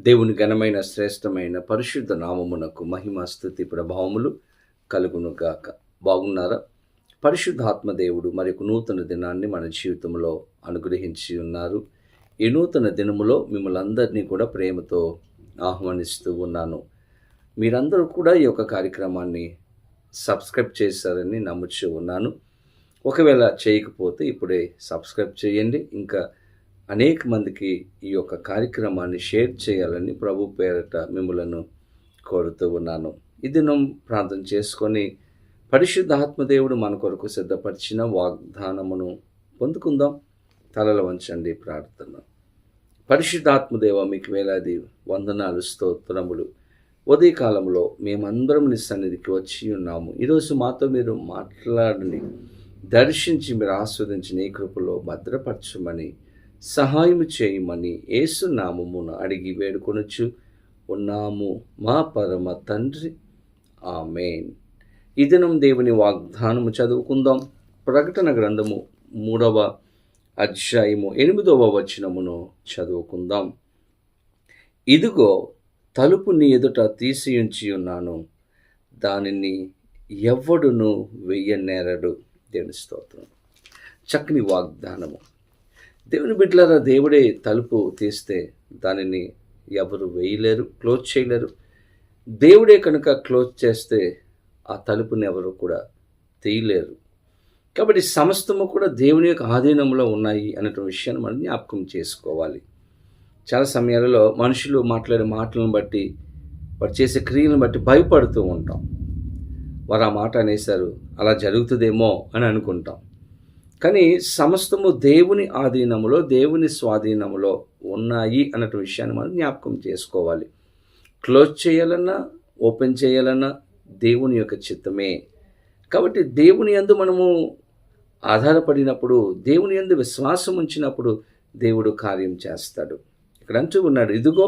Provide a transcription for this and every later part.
దేవుని ఘనమైన శ్రేష్టమైన పరిశుద్ధ నామమునకు మహిమ స్థుతి ప్రభావములు కలుగునుగాక. బాగున్నారా? పరిశుద్ధాత్మ దేవుడు మరి ఒక నూతన దినాన్ని మన జీవితంలో అనుగ్రహించి ఉన్నారు. ఈ నూతన దినములో మిమ్మల్ని అందరినీ కూడా ప్రేమతో ఆహ్వానిస్తూ ఉన్నాను. మీరందరూ కూడా ఈ యొక్క కార్యక్రమాన్ని సబ్స్క్రైబ్ చేశారని నమ్ముచూ ఉన్నాను. ఒకవేళ చేయకపోతే ఇప్పుడే సబ్స్క్రైబ్ చేయండి. ఇంకా అనేక మందికి ఈ యొక్క కార్యక్రమాన్ని షేర్ చేయాలని ప్రభు పేరట మిమ్మలను కోరుతూ ఉన్నాను. ఈ దినం ప్రార్థన చేసుకొని పరిశుద్ధాత్మదేవుడు మన కొరకు సిద్ధపరిచిన వాగ్దానమును పొందుకుందాం. తలలు వంచండి ప్రార్థన. పరిశుద్ధాత్మదేవ మీకు వేలాది వందనాలు స్తోత్రములు. ఉదయకాలంలో మేమందరం నీ సన్నిధికి వచ్చి ఉన్నాము. ఈరోజు మాతో మీరు మాట్లాడని దర్శించి మీరు ఆస్వాదించిన ఈ కృపలో భద్రపరచమని సహాయం చేయమని ఏసునామమును అడిగి వేడుకొనొచ్చు ఉన్నాము. మా పరమ తండ్రి. ఆమెన్. ఈ దినం దేవుని వాగ్దానము చదువుకుందాం. ప్రకటన గ్రంథము మూడవ అధ్యాయము ఎనిమిదవ వచనమును చదువుకుందాం. ఇదిగో తలుపు నీ ఎదుట తీసి ఉంచి ఉన్నాను. దానిని ఎవ్వడును వెయ్యనేరడు. దేవుని స్తోత్రం. చక్కని వాగ్దానము. దేవుని బిడ్డలారా దేవుడే తలుపు తీస్తే దానిని ఎవరు వేయలేరు క్లోజ్ చేయలేరు. దేవుడే కనుక క్లోజ్ చేస్తే ఆ తలుపుని ఎవరు కూడా తీయలేరు. కాబట్టి సమస్తము కూడా దేవుని యొక్క ఆధీనంలో ఉన్నాయి అనేటువంటి విషయాన్ని మనం జ్ఞాపకం చేసుకోవాలి. చాలా సమయాలలో మనుషులు మాట్లాడే మాటలను బట్టి వారు చేసే క్రియలను బట్టి భయపడుతూ ఉంటాం. వారు ఆ మాట అనేశారు అలా జరుగుతుందేమో అని అనుకుంటాం. కానీ సమస్తము దేవుని ఆధీనములో దేవుని స్వాధీనములో ఉన్నాయి అన్నట్టు విషయాన్ని మనం జ్ఞాపకం చేసుకోవాలి. క్లోజ్ చేయాలన్నా ఓపెన్ చేయాలన్నా దేవుని యొక్క చిత్తమే. కాబట్టి దేవుని యందు మనము ఆధారపడినప్పుడు దేవుని యందు విశ్వాసం ఉంచినప్పుడు దేవుడు కార్యం చేస్తాడు. ఇక్కడ అంటూ ఉన్నాడు ఇదిగో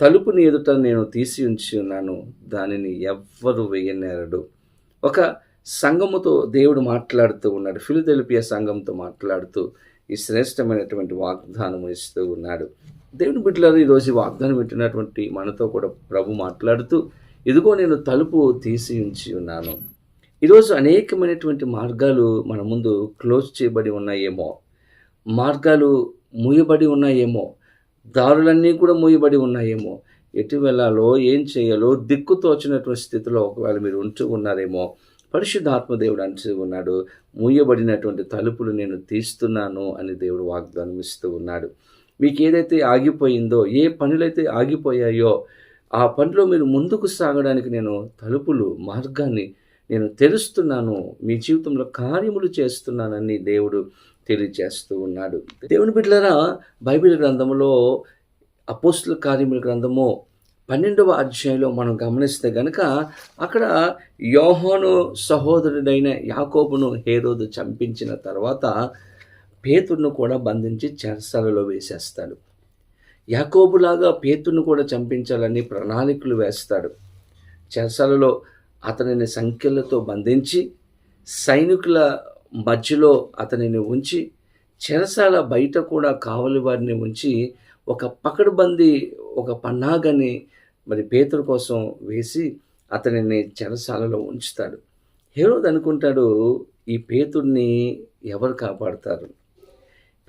తలుపుని ఎదుట నేను తీసి ఉంచి ఉన్నాను దానిని ఎవ్వరు వేయనేరడు. ఒక సంఘముతో దేవుడు మాట్లాడుతూ ఉన్నాడు. ఫిలిదెలిపియా సంఘంతో మాట్లాడుతూ ఈ శ్రేష్టమైనటువంటి వాగ్దానం ఇస్తూ ఉన్నాడు. దేవుని బిడ్డలారు ఈరోజు వాగ్దానం పెట్టినటువంటి మనతో కూడా ప్రభు మాట్లాడుతూ ఇదిగో నేను తలుపు తీసి ఉంచి ఉన్నాను. ఈరోజు అనేకమైనటువంటి మార్గాలు మన ముందు క్లోజ్ చేయబడి ఉన్నాయేమో. మార్గాలు మూయబడి ఉన్నాయేమో. దారులన్నీ కూడా మూయబడి ఉన్నాయేమో. ఎటు వెళ్ళాలో ఏం చేయాలో దిక్కు తోచినటువంటి స్థితిలో ఒకవేళ మీరు ఉంటూ ఉన్నారేమో పరిశుద్ధాత్మదేవుడు అంటూ ఉన్నాడు మూయబడినటువంటి తలుపులు నేను తీస్తున్నాను అని దేవుడు వాగ్దానం ఇస్తూ ఉన్నాడు. మీకు ఏదైతే ఆగిపోయిందో ఏ పనులైతే ఆగిపోయాయో ఆ పనిలో మీరు ముందుకు సాగడానికి నేను తలుపులు మార్గాన్ని నేను తెరుస్తున్నాను మీ జీవితంలో కార్యములు చేస్తున్నానని దేవుడు తెలియజేస్తూ ఉన్నాడు. దేవుని బిడ్డలరా బైబిల్ గ్రంథంలో అపోస్తుల కార్యముల గ్రంథము పన్నెండవ అధ్యాయంలో మనం గమనిస్తే గనక అక్కడ యోహోను సహోదరుడైన యాకోబును హేరోదు చంపించిన తర్వాత పేతుర్ను కూడా బంధించి చెరసలలో వేసేస్తాడు. యాకోబులాగా పేతుర్ను కూడా చంపించాలని ప్రణాళికలు వేస్తాడు. చెరసలలో అతనిని సంఖ్యలతో బంధించి సైనికుల మధ్యలో అతనిని ఉంచి చెరసాల బయట కూడా కావలి వారిని ఉంచి ఒక పకడ్బందీ ఒక పన్నాగని మరి పేతురు కోసం వేసి అతనిని చెరసాలలో ఉంచుతాడు. హేరోద్ అనుకుంటాడు ఈ పేతుడిని ఎవరు కాపాడుతారు?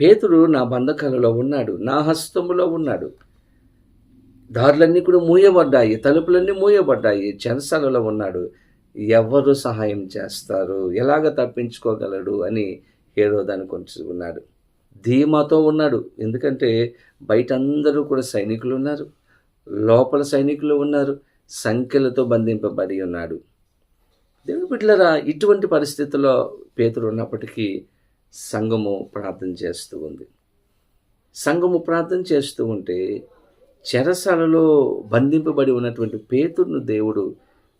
పేతుడు నా బంధకాలలో ఉన్నాడు నా హస్తములో ఉన్నాడు. దారులన్నీ కూడా మూయబడ్డాయి తలుపులన్నీ మూయబడ్డాయి చెరసాలలో ఉన్నాడు. ఎవరు సహాయం చేస్తారు? ఎలాగ తప్పించుకోగలడు? అని హేరోద్ అనుకుంటున్నాడు. ధీమాతో ఉన్నాడు. ఎందుకంటే బయట అందరూ కూడా సైనికులు ఉన్నారు. లోపల సైనికులు ఉన్నారు. సంఖ్యలతో బంధింపబడి ఉన్నాడు. దేవుని బిడ్డలరా ఇటువంటి పరిస్థితుల్లో పేతురు ఉన్నప్పటికీ సంఘము ప్రార్థన చేస్తూ ఉంది. సంఘము ప్రార్థన చేస్తూ ఉంటే చెరసాలలో బంధింపబడి ఉన్నటువంటి పేతురును దేవుడు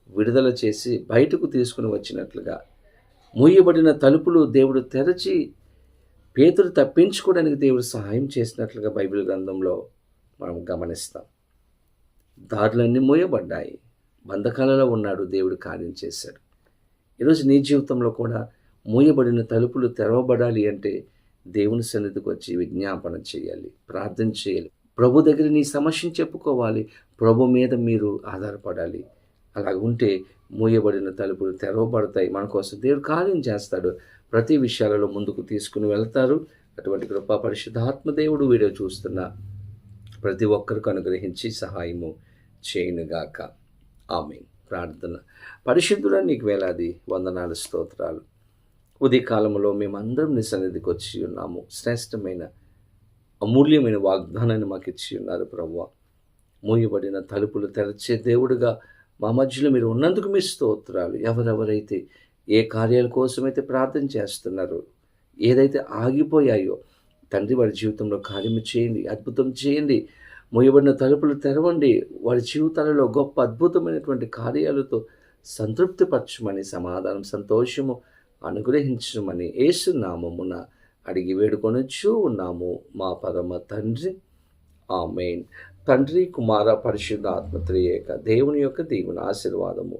విడుదల చేసి బయటకు తీసుకుని వచ్చినట్లుగా మూయబడిన తలుపులు దేవుడు తెరచి పేతురు తప్పించుకోవడానికి దేవుడు సహాయం చేసినట్లుగా బైబిల్ గ్రంథంలో మనం గమనిస్తాం. దారులన్నీ మూయబడ్డాయి. బంధకాలలో ఉన్నాడు దేవుడు కార్యం చేశాడు. ఈరోజు నీ జీవితంలో కూడా మూయబడిన తలుపులు తెరవబడాలి అంటే దేవుని సన్నిధికి వచ్చి విజ్ఞాపన చేయాలి ప్రార్థన చేయాలి. ప్రభు దగ్గర నీ సమస్యను చెప్పుకోవాలి. ప్రభు మీద మీరు ఆధారపడాలి. అలాగ ఉంటే మూయబడిన తలుపులు తెరవబడతాయి. మన కోసం దేవుడు కార్యం చేస్తాడు. ప్రతి విషయాలలో ముందుకు తీసుకుని వెళ్తారు. అటువంటి కృపా పరిశుద్ధాత్మ దేవుడు వీడియో చూస్తున్న ప్రతి ఒక్కరికి అనుగ్రహించి సహాయము చేయనుగాక. ఆమె ప్రార్థన. పరిశుద్ధుడ నీకు వేలాది వందనాలు స్తోత్రాలు. ఉదయకాలంలో మేమందరం నీ సన్నిధికి వచ్చి ఉన్నాము. శ్రేష్టమైన అమూల్యమైన వాగ్దానాన్ని మాకు ఇచ్చి ఉన్నారు ప్రవ్వ మూయబడిన తలుపులు తెరచే దేవుడుగా మా మధ్యలో మీరు ఉన్నందుకు మీ స్తోత్రాలు. ఎవరెవరైతే ఏ కార్యాల కోసమైతే ప్రార్థన చేస్తున్నారో ఏదైతే ఆగిపోయాయో తండ్రి వారి జీవితంలో కార్యము చేయండి అద్భుతం చేయండి మూయబడిన తలుపులు తెరవండి వారి జీవితాలలో గొప్ప అద్భుతమైనటువంటి కార్యాలతో సంతృప్తిపరచమని సమాధానం సంతోషము అనుగ్రహించమని ఏసునామమున అడిగి వేడుకొనొచ్చు ఉన్నాము. మా పరమ తండ్రి. ఆమెన్. తండ్రి కుమార పరిశుద్ధ ఆత్మత్రియేక దేవుని యొక్క దేవుని ఆశీర్వాదము.